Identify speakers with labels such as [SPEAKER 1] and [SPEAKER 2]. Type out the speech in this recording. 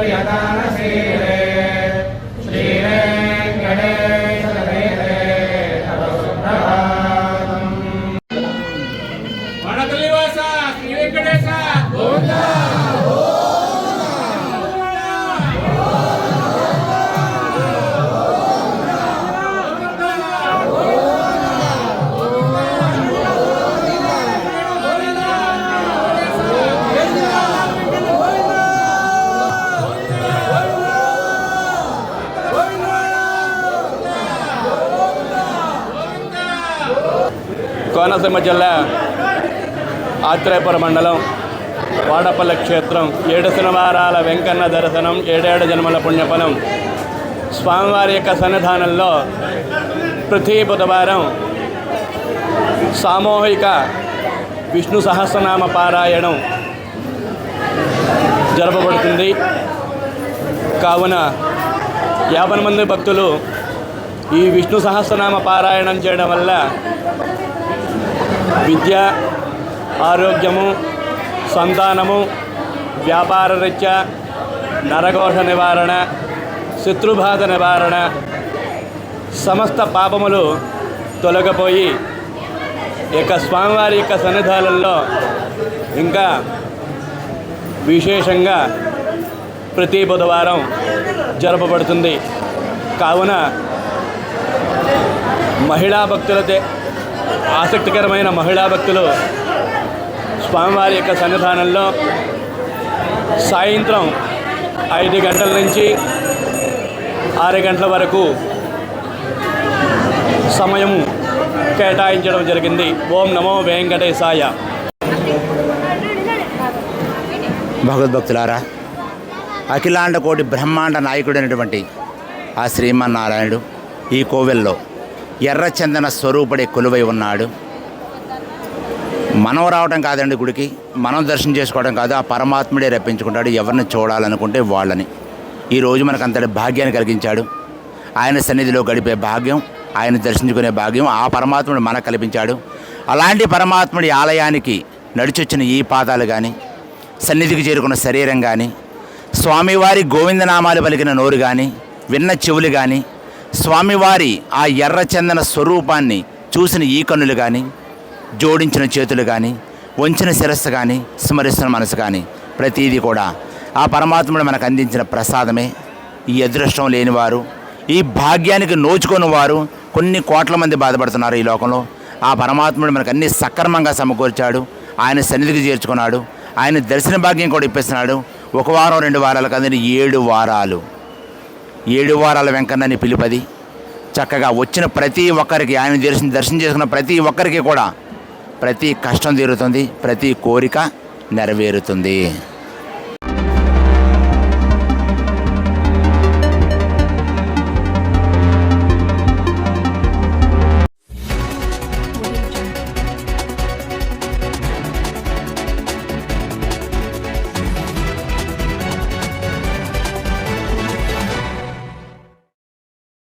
[SPEAKER 1] జనప్రియదానశీలే శ్రీవేంకటేశ దేవే తవ సుప్రభాతం
[SPEAKER 2] వనకలివాస శ్రీ వెంకటేశ
[SPEAKER 3] కోనసీమ జిల్లా ఆత్రేయపుర మండలం వాడపల్లి క్షేత్రం. ఏడు శనివారాల వెంకన్న దర్శనం ఏడేడు జన్మల పుణ్యఫలం. స్వామివారి యొక్క సన్నిధానంలో ప్రతి బుధవారం సామూహిక విష్ణు సహస్రనామ పారాయణం జరపబడుతుంది. కావున యాభై మంది భక్తులు ఈ విష్ణు సహస్రనామ పారాయణం చేయడం వల్ల విద్య ఆరోగ్యము సంతానము వ్యాపార రీత్యా నరఘోష నివారణ శత్రుబాధ నివారణ సమస్త పాపములు తొలగిపోయి ఇక యొక్క స్వామివారి యొక్క సన్నిధానంలో ఇంకా విశేషంగా ప్రతి బుధవారం జరపబడుతుంది. కావున మహిళా భక్తులతే ఆసక్తికరమైన మహిళా భక్తులు స్వామివారి యొక్క సన్నిధానంలో సాయంత్రం ఐదు గంటల నుంచి ఆరు గంటల వరకు సమయం కేటాయించడం జరిగింది. ఓం నమో వెంకటేశాయ.
[SPEAKER 4] భగవద్భక్తులారా అఖిలాండ కోటి బ్రహ్మాండ నాయకుడైనటువంటి ఆ శ్రీమన్నారాయణుడు ఈ కోవెల్లో ఎర్రచందన స్వరూపుడే కొలువై ఉన్నాడు. మనం రావడం కాదండి గుడికి. మనం దర్శనం చేసుకోవడం కాదు. ఆ పరమాత్ముడే రప్పించుకుంటాడు. ఎవరిని చూడాలనుకుంటే వాళ్ళని. ఈరోజు మనకు అంతటి భాగ్యాన్ని కలిగించాడు. ఆయన సన్నిధిలో గడిపే భాగ్యం ఆయన దర్శించుకునే భాగ్యం ఆ పరమాత్ముడు మనకు కల్పించాడు. అలాంటి పరమాత్ముడి ఆలయానికి నడిచొచ్చిన ఈ పాదాలు కానీ సన్నిధికి చేరుకున్న శరీరం కానీ స్వామివారి గోవిందనామాలు పలికిన నోరు కానీ విన్న చెవులు కానీ స్వామివారి ఆ ఎర్రచందన స్వరూపాన్ని చూసిన ఈ కన్నులు కానీ జోడించిన చేతులు కానీ వంచిన శిరస్సు కానీ స్మరిస్తున్న మనసు కానీ ప్రతీది కూడా ఆ పరమాత్ముడు మనకు అందించిన ప్రసాదమే. ఈ అదృష్టం లేనివారు ఈ భాగ్యానికి నోచుకొని వారు కొన్ని కోట్ల మంది బాధపడుతున్నారు ఈ లోకంలో. ఆ పరమాత్ముడు మనకు అన్ని సక్రమంగా సమకూర్చాడు. ఆయన సన్నిధికి చేర్చుకున్నాడు. ఆయన దర్శన భాగ్యం కూడా ఇప్పిస్తున్నాడు. ఒక వారం రెండు వారాలు కాదని ఏడు వారాలు. ఏడు వారాల వెంకన్నని పిలుపది. చక్కగా వచ్చిన ప్రతి ఒక్కరికి ఆయన దర్శనం దర్శనం చేసుకున్న ప్రతి ఒక్కరికి కూడా ప్రతి కష్టం తీరుతుంది ప్రతి కోరిక నెరవేరుతుంది.